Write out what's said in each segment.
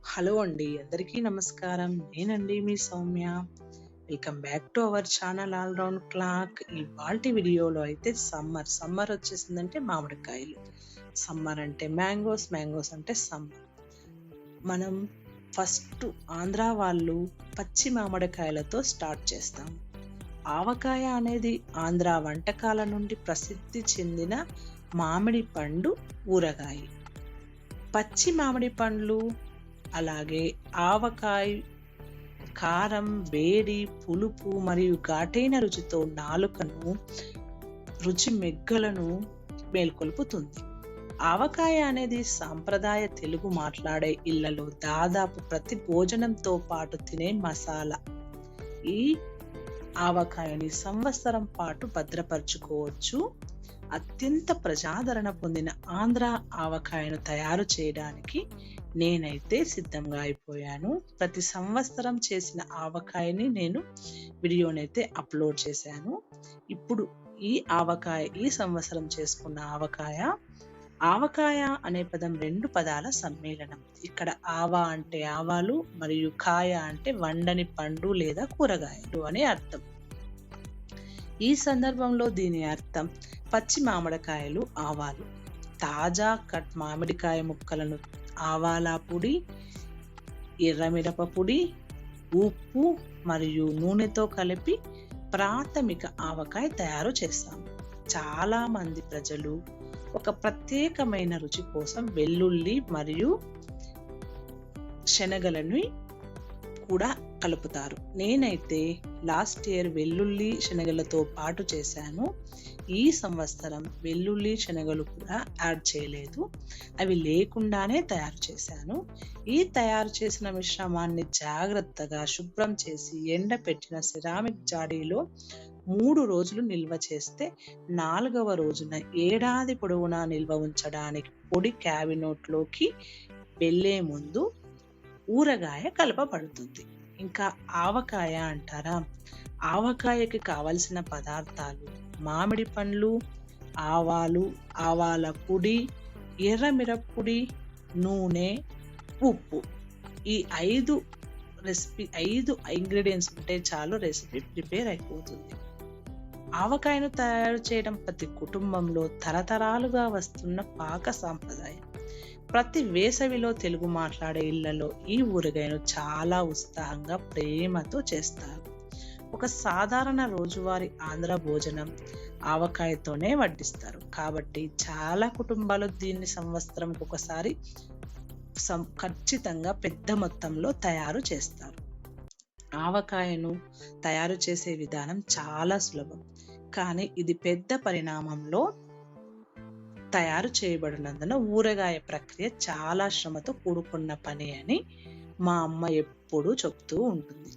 Hello అండి అందరికీ నమస్కారం. నేనండి మీ Soumya. Welcome back to our channel all round clock. ఇవాల్టి వీడియోలో అయితే సమ్మర్. సమ్మర్ వచ్చేసిందంటే మామిడికాయలు. సమ్మర్ అంటే మ్యాంగోస్ మ్యాంగోస్ అంటే సమ్మర్. మనం ఫస్ట్ ఆంధ్ర వాళ్ళు పచ్చి మామిడికాయలతో స్టార్ట్ చేస్తాం. ఆవకాయ అనేది ఆంధ్ర వంటకాల నుండి ప్రసిద్ధి చెందిన మామిడి పండు ఊరగాయ. పచ్చి మామిడి పండ్లు అలాగే ఆవకాయ కారం వేడి పులుపు మరియు ఘాటైన రుచితో నాలుకను రుచి మెగ్గలను మేల్కొల్పుతుంది. ఆవకాయ అనేది సాంప్రదాయ తెలుగు మాట్లాడే ఇళ్ళలో దాదాపు ప్రతి భోజనంతో పాటు తినే మసాలా. ఈ ఆవకాయని సంవత్సరం పాటు భద్రపరచుకోవచ్చు. అత్యంత ప్రజాదరణ పొందిన ఆంధ్ర ఆవకాయను తయారు చేయడానికి నేనైతే సిద్ధంగా అయిపోయాను. ప్రతి సంవత్సరం చేసిన ఆవకాయని నేను వీడియోనైతే అప్లోడ్ చేశాను. ఇప్పుడు ఈ ఆవకాయ ఈ సంవత్సరం చేసుకున్న ఆవకాయ ఆవకాయ అనే పదం రెండు పదాల సమ్మేళనం. ఇక్కడ ఆవా అంటే ఆవాలు మరియు కాయ అంటే వండని పండు లేదా కూరగాయలు అనే అర్థం. ఈ సందర్భంలో దీని అర్థం పచ్చి మామిడికాయలు ఆవాలు. తాజా కట్ మామిడికాయ ముక్కలను ఆవాల పొడి ఎర్రమిరప పొడి ఉప్పు మరియు నూనెతో కలిపి ప్రాథమిక ఆవకాయ తయారు చేస్తాము చాలా మంది ప్రజలు ఒక ప్రత్యేకమైన రుచి కోసం వెల్లుల్లి మరియు శనగలని కూడా కలుపుతారు. నేనైతే లాస్ట్ ఇయర్ వెల్లుల్లి శనగలతో పాటు చేశాను. ఈ సంవత్సరం వెల్లుల్లి శనగలు కూడా యాడ్ చేయలేదు. అవి లేకుండానే తయారు చేశాను. ఈ తయారు చేసిన మిశ్రమాన్ని జాగ్రత్తగా శుభ్రం చేసి ఎండపెట్టిన సిరామిక్ జాడీలో మూడు రోజులు నిల్వ చేస్తే నాలుగవ రోజున ఏడాది పొడవునా నిల్వ ఉంచడానికి పొడి క్యాబినెట్లోకి వెళ్ళే ముందు ఊరగాయ కలపబడుతుంది. ఇంకా ఆవకాయ అంటారా? ఆవకాయకి కావలసిన పదార్థాలు మామిడి పండ్లు ఆవాలు ఆవాల పొడి ఎర్ర మిరప్పొడి నూనె ఉప్పు. ఈ ఐదు రెసిపీ ఐదు ఇంగ్రీడియంట్స్ ఉంటే చాలు రెసిపీ ప్రిపేర్ అయిపోతుంది. ఆవకాయను తయారు చేయడం ప్రతి కుటుంబంలో తరతరాలుగా వస్తున్న పాక సాంప్రదాయం. ప్రతి వేసవిలో తెలుగు మాట్లాడే ఇళ్ళలో ఈ ఊరగాయను చాలా ఉత్సాహంగా ప్రేమతో చేస్తారు. ఒక సాధారణ రోజువారి ఆంధ్ర భోజనం ఆవకాయతోనే వడ్డిస్తారు. కాబట్టి చాలా కుటుంబాలు దీన్ని సంవత్సరం ఒకసారి ఖచ్చితంగా పెద్ద మొత్తంలో తయారు చేస్తారు. ఆవకాయను తయారు చేసే విధానం చాలా సులభం. కానీ ఇది పెద్ద పరిణామంలో తయారు చేయబడినందున ఊరగాయ ప్రక్రియ చాలా శ్రమతో కూడుకున్న పని అని మా అమ్మ ఎప్పుడూ చెప్తూ ఉంటుంది.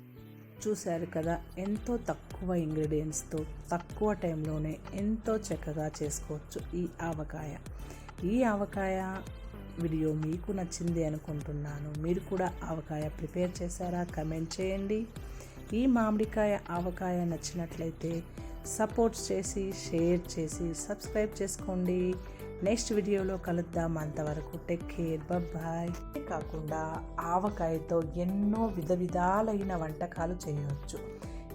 చూశారు కదా ఎంతో తక్కువ ఇంగ్రీడియంట్స్తో తక్కువ టైంలోనే ఎంతో చక్కగా చేసుకోవచ్చు ఈ ఆవకాయ. ఈ ఆవకాయ వీడియో మీకు నచ్చింది అనుకుంటున్నాను. మీరు కూడా ఆవకాయ ప్రిపేర్ చేశారా? కమెంట్ చేయండి. ఈ మామిడికాయ ఆవకాయ నచ్చినట్లయితే సపోర్ట్ చేసి షేర్ చేసి సబ్స్క్రైబ్ చేసుకోండి. నెక్స్ట్ వీడియోలో కలుద్దాం. అంతవరకు టెక్ కేర్ బాయ్ కాకుండా ఆవకాయతో ఎన్నో విధ విధాలైన వంటకాలు చేయవచ్చు.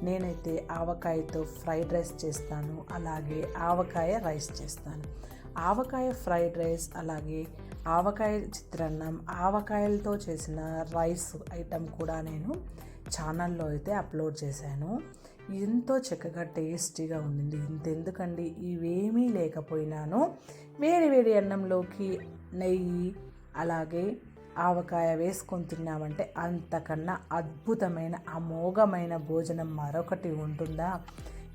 నేనైతే ఆవకాయతో ఫ్రైడ్ రైస్ చేస్తాను. అలాగే ఆవకాయ రైస్ చేస్తాను. ఆవకాయ ఫ్రైడ్ రైస్ అలాగే ఆవకాయ చిత్రాన్నం ఆవకాయలతో చేసిన రైస్ ఐటెం కూడా నేను ఛానల్లో అయితే అప్లోడ్ చేశాను. ఎంతో చక్కగా టేస్టీగా ఉండింది ఇంతెందుకండి? ఇవేమీ లేకపోయినాను. వేడి వేడి అన్నంలోకి నెయ్యి అలాగే ఆవకాయ వేసుకొని తిన్నామంటే అంతకన్నా అద్భుతమైన అమోఘమైన భోజనం మరొకటి ఉంటుందా?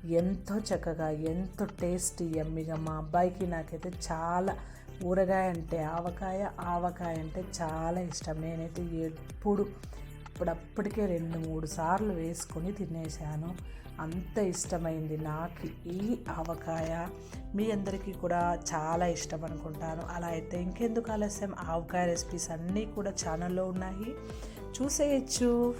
ఎంతో చక్కగా ఎంతో టేస్టీ ఎమ్మిగా మా అబ్బాయికి నాకైతే చాలా ఊరగాయ అంటే ఆవకాయ ఆవకాయ అంటే చాలా ఇష్టం. నేనైతే ఎప్పుడు అప్పుడప్పటికే రెండు మూడు సార్లు వేసుకొని తినేసాను అంత ఇష్టమైంది నాకు ఈ ఆవకాయ. మీ అందరికీ కూడా చాలా ఇష్టం అనుకుంటాను. అలా అయితే ఇంకెందుకు ఆలస్యం? ఆవకాయ రెసిపీస్ అన్నీ కూడా ఛానల్లో ఉన్నాయి. చూసేయచ్చు.